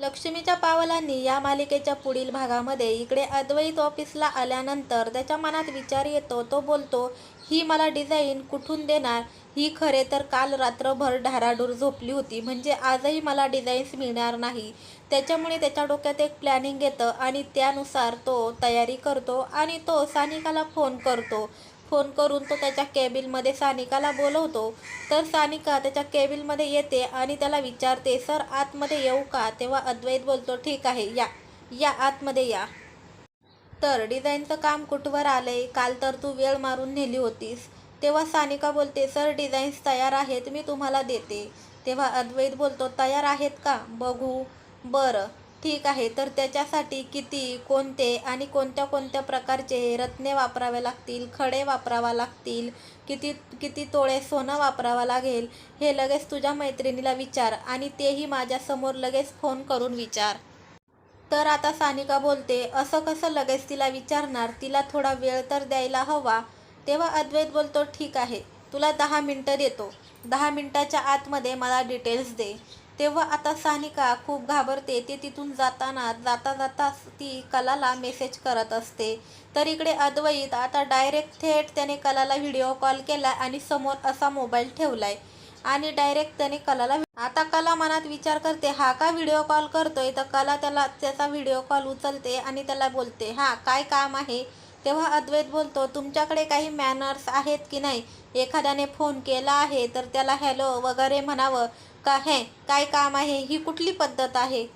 लक्ष्मीच्या पावलांनी या मालिकेच्या पुढील भागामध्ये इकडे अद्वैत ऑफिसला आल्यानंतर त्याच्या मनात विचार येतो तो बोलतो ही मला डिझाईन कुठून देणार? ही खरे तर काल रात्रभर ढाराडूर झोपली होती म्हणजे आजही मला डिझाईन्स मिळणार नाही. त्याच्यामुळे त्याच्या डोक्यात एक प्लॅनिंग येतं आणि त्यानुसार तो तयारी करतो आणि तो सानिकाला फोन करतो. फोन करून तो त्याच्या केबिलमध्ये सानिकाला बोलवतो. तर सानिका त्याच्या केबिलमध्ये येते आणि त्याला विचारते सर आतमध्ये येऊ का? तेव्हा अद्वैत बोलतो ठीक आहे या या आतमध्ये या. तर डिझाईनचं काम कुठवर आलंय? काल तर तू वेळ मारून नेली होतीस. तेव्हा सानिका बोलते सर डिझाईन्स तयार आहेत मी तुम्हाला देते. तेव्हा अद्वैत बोलतो तयार आहेत का? बघू. बरं. ठीक आहे तर त्याच्यासाठी किती कोणते आणि कोणत्या कोणत्या प्रकारचे रत्ने वापरावे लागतील खडे वापरावा लागतील किती किती तोळे सोनं वापरावं लागेल हे लगेच तुझ्या मैत्रिणीला विचार आणि तेही माझ्यासमोर लगेच फोन करून विचार. तर आता सानिका बोलते असं कसं लगेच तिला विचारणार? तिला थोडा वेळ तर द्यायला हवा. तेव्हा अद्वैत बोलतो ठीक आहे तुला दहा मिनटं देतो. दहा मिनटाच्या आतमध्ये मला डिटेल्स दे. तेव्हा आता सानिका खूप घाबरते. ते तिथून जाताना जाता जाता ती कलाला मेसेज करत असते. तर इकडे अद्वैत आता डायरेक्ट थेट त्याने कलाला व्हिडिओ कॉल केला आणि समोर असा मोबाईल ठेवलाय. आणि डायरेक्ट त्याने कलाला आता कला मनात विचार करते हा का व्हिडिओ कॉल करतोय? तर कला त्याला त्याचा व्हिडिओ कॉल उचलते आणि त्याला बोलते हा काय काम आहे? तेव्हा अद्वैत बोलतो तुमच्याकडे काही मॅनर्स आहेत की नाही? एखाद्याने फोन केला आहे तर त्याला हॅलो वगैरे म्हणावं. का हे काय काम आहे? ही कुठली पद्धत आहे?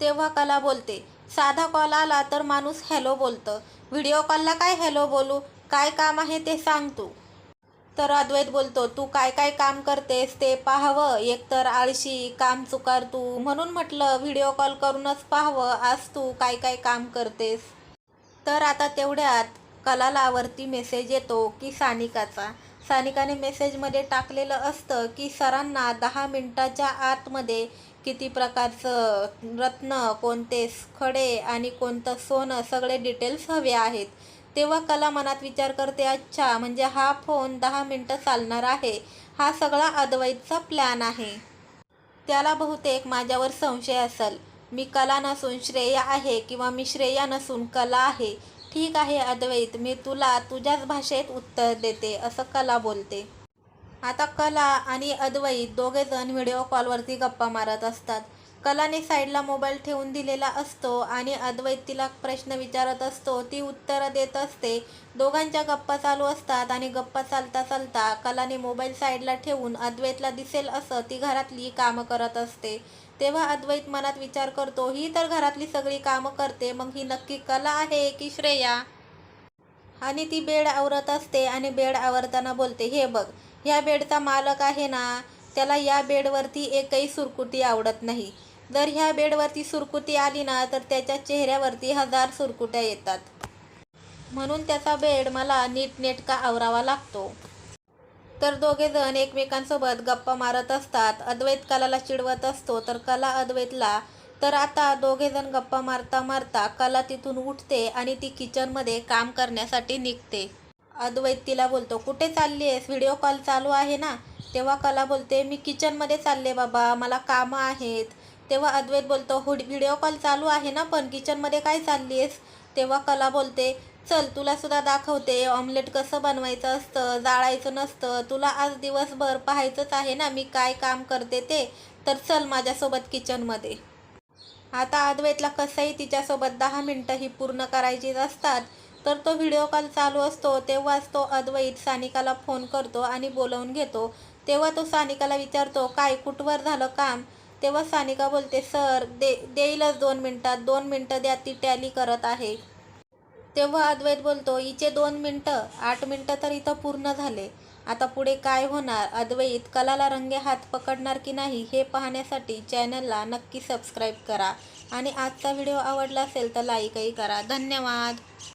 तेव्हा कला बोलते साधा कॉल आला तर माणूस हॅलो बोलतं. व्हिडिओ कॉलला काय हॅलो बोलू? काय काम आहे ते सांग तू. तर अद्वैत बोलतो तू काय काय काम करतेस ते पाहावं. एकतर आळशी काम चुकार तू. म्हणून म्हटलं व्हिडिओ कॉल करूनच पाहावं. आज तू काय काय काम करतेस? तर आता तेवढ्यात कलालावरती मेसेज येतो की सानिकाचा. सानिकाने मेसेजमध्ये टाकलेलं असतं की सरांना दहा मिनटाच्या आतमध्ये किती प्रकारचं रत्न कोणते खडे आणि कोणतं सोनं सगळे डिटेल्स हवे आहेत. तेव्हा कला मनात विचार करते अच्छा म्हणजे हा फोन दहा मिनटं चालणार आहे. हा सगळा अद्वैतचा प्लॅन आहे. त्याला बहुतेक माझ्यावर संशय असेल. मी कला नसून श्रेया आहे किंवा मी श्रेया नसून कला आहे. ठीक आहे अद्वैत. मी तुला तुझ्याच भाषेत उत्तर देते असं कला बोलते. आता कला आणि अद्वैत दोघे जण व्हिडिओ कॉलवरती गप्पा मारत असतात. कलाने साईडला मोबाईल ठेवून दिलेला असतो आणि अद्वैत तिला प्रश्न विचारत असतो. ती उत्तरं देत असते. दोघांच्या गप्पा चालू असतात आणि गप्पा चालता चालता कलाने मोबाईल साईडला ठेवून अद्वैतला दिसेल असं ती घरातली कामं करत असते. तेव्हा अद्वैत मनात विचार करतो ही तर घरातली सगळी कामं करते मग ही नक्की कला आहे की श्रेया? आणि ती बेड आवरत असते आणि बेड आवरताना बोलते हे बघ ह्या बेडचा मालक आहे ना त्याला या बेडवरती एकही सुरकुती आवडत नाही. जर ह्या बेडवरती सुरकुती आली ना तर त्याच्या चेहऱ्यावरती हजार सुरकुट्या येतात. म्हणून त्याचा बेड मला नीटनेटका आवरावा लागतो. तर दोघे जण एकमेकांसोबत गप्पा मारत असतात. अद्वैत कलाला चिडवत असतो. तर कला अद्वैतला तर आता दोघे जण गप्पा मारता मारता कला तिथून उठते आणि ती किचनमध्ये काम करण्यासाठी निघते. अद्वैत तिला बोलतो कुठे चालली आहेस व्हिडिओ कॉल चालू आहे ना? तेव्हा कला बोलते मी किचनमध्ये चालले बाबा. मला कामं आहेत. तेव्हा अद्वैत बोलतो हो व्हिडिओ कॉल चालू आहे ना पण किचनमध्ये काय चालली आहेस तेव्हा कला बोलते चल तुला सुद्धा दाखवते ऑमलेट कसं बनवायचं असतं जाळायचं नसतं तुला आज दिवसभर पाहायचंच आहे ना मी काय काम करते ते तर चल माझ्यासोबत किचनमध्ये आता अद्वैतला कसंही तिच्यासोबत दहा मिनटं ही पूर्ण करायचीच असतात तर तो व्हिडिओ कॉल चालू असतो तेव्हाच तो अद्वैत सानिकाला फोन करतो आणि बोलवून घेतो. तेव्हा तो सानिकाला विचारतो काय कुठवर झालं काम? तेव्हा सानिका बोलते सर दे देईलच दोन मिनटात दोन मिनटं द्या ती टॅली करत आहे. तेव्हा अद्वैत बोलतो हिचे दोन मिनटं आठ मिनटं तर इथं पूर्ण झाले. आता पुढे काय होणार? अद्वैत कलाला रंगे हात पकडणार की नाही हे पाहण्यासाठी चॅनलला नक्की सबस्क्राईब करा. आणि आजचा व्हिडिओ आवडला असेल तर लाईकही करा. धन्यवाद.